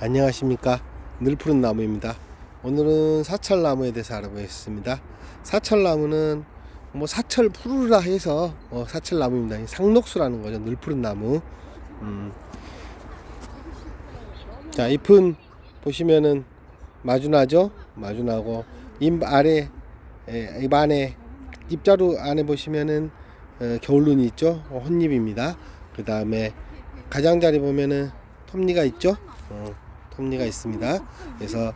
안녕하십니까? 늘푸른 나무입니다. 오늘은 사철나무에 대해서 알아보겠습니다. 사철나무는 뭐 사철 푸르라 해서 어, 사철나무입니다. 상록수라는 거죠. 늘푸른 나무. 음. 자 잎은 보시면은 마주나죠? 마주나고 잎 아래 에, 잎 안에 잎자루 안에 보시면은 어, 겨울눈이 있죠? 어, 혼잎입니다. 그 다음에 가장자리 보면은 톱니가 있죠? 어, 톱니가 있습니다. 그래서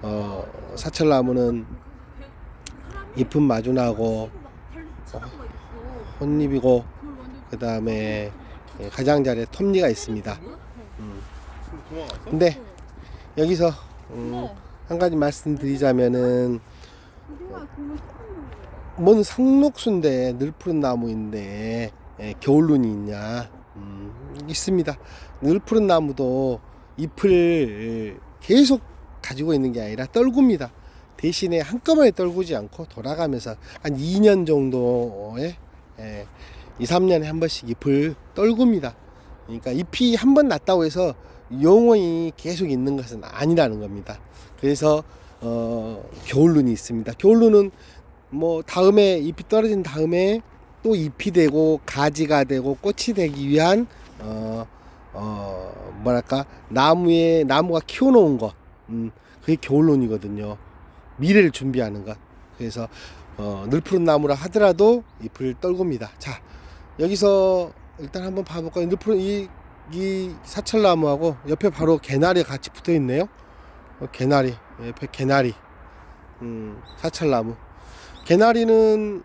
어, 사철나무는 잎은 마주나고 어, 혼잎이고 그 다음에 가장자리에 톱니가 있습니다. 음. 근데 여기서 음, 한 가지 말씀드리자면은 뭔 상록수인데 늘 푸른 나무인데 예, 겨울눈이 있냐? 음, 있습니다. 늘 푸른 나무도 잎을 계속 가지고 있는 게 아니라 떨굽니다. 대신에 한꺼번에 떨구지 않고 돌아가면서 한 2년 정도에 예, 2, 3년에 한 번씩 잎을 떨굽니다. 그러니까 잎이 한 번 났다고 해서 영원히 계속 있는 것은 아니라는 겁니다. 그래서 어, 겨울눈이 있습니다. 겨울눈은 뭐 다음에 잎이 떨어진 다음에 또 잎이 되고 가지가 되고 꽃이 되기 위한 어, 어 뭐랄까 나무에 나무가 키워놓은 것, 음, 그게 겨울론이거든요. 미래를 준비하는 것. 그래서 어, 늘 푸른 나무라 하더라도 잎을 떨굽니다. 자 여기서 일단 한번 봐볼까요? 늘 푸른 이, 이 사철나무하고 옆에 바로 개나리 같이 붙어 있네요. 어, 개나리 옆에 개나리, 음, 사철나무. 개나리는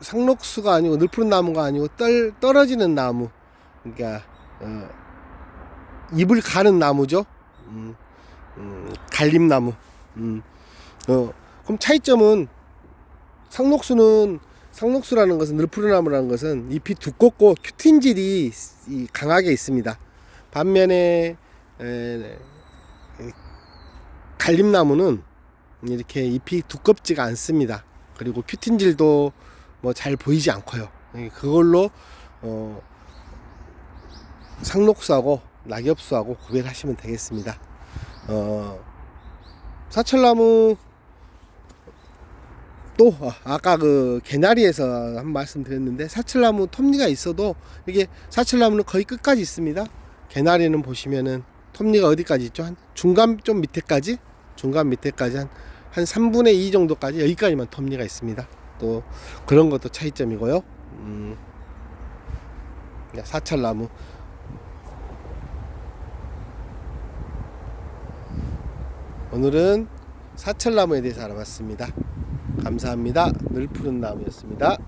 상록수가 아니고 늘 푸른 나무가 아니고 떨, 떨어지는 나무. 그러니까 어, 잎을 가는 나무죠. 음, 음, 갈림나무. 음, 어, 그럼 차이점은 상록수는 상록수라는 것은 늘푸르나무라는 것은 잎이 두껍고 큐틴질이 이 강하게 있습니다. 반면에 에, 에, 갈림나무는 이렇게 잎이 두껍지가 않습니다. 그리고 큐틴질도 뭐 잘 보이지 않고요. 그걸로 어, 상록수하고 낙엽수하고 구별하시면 되겠습니다. 어, 사철나무 또 아, 아까 그 개나리에서 한 말씀 드렸는데 사철나무 톱니가 있어도 이게 사철나무는 거의 끝까지 있습니다. 개나리는 보시면은 톱니가 어디까지 있죠? 한 중간 좀 밑에까지 중간 밑에까지 한, 한 3분의 2 정도까지 여기까지만 톱니가 있습니다. 또 그런 것도 차이점이고요. 음, 사철나무 오늘은 사철나무에 대해서 알아봤습니다. 감사합니다. 늘 푸른 나무였습니다.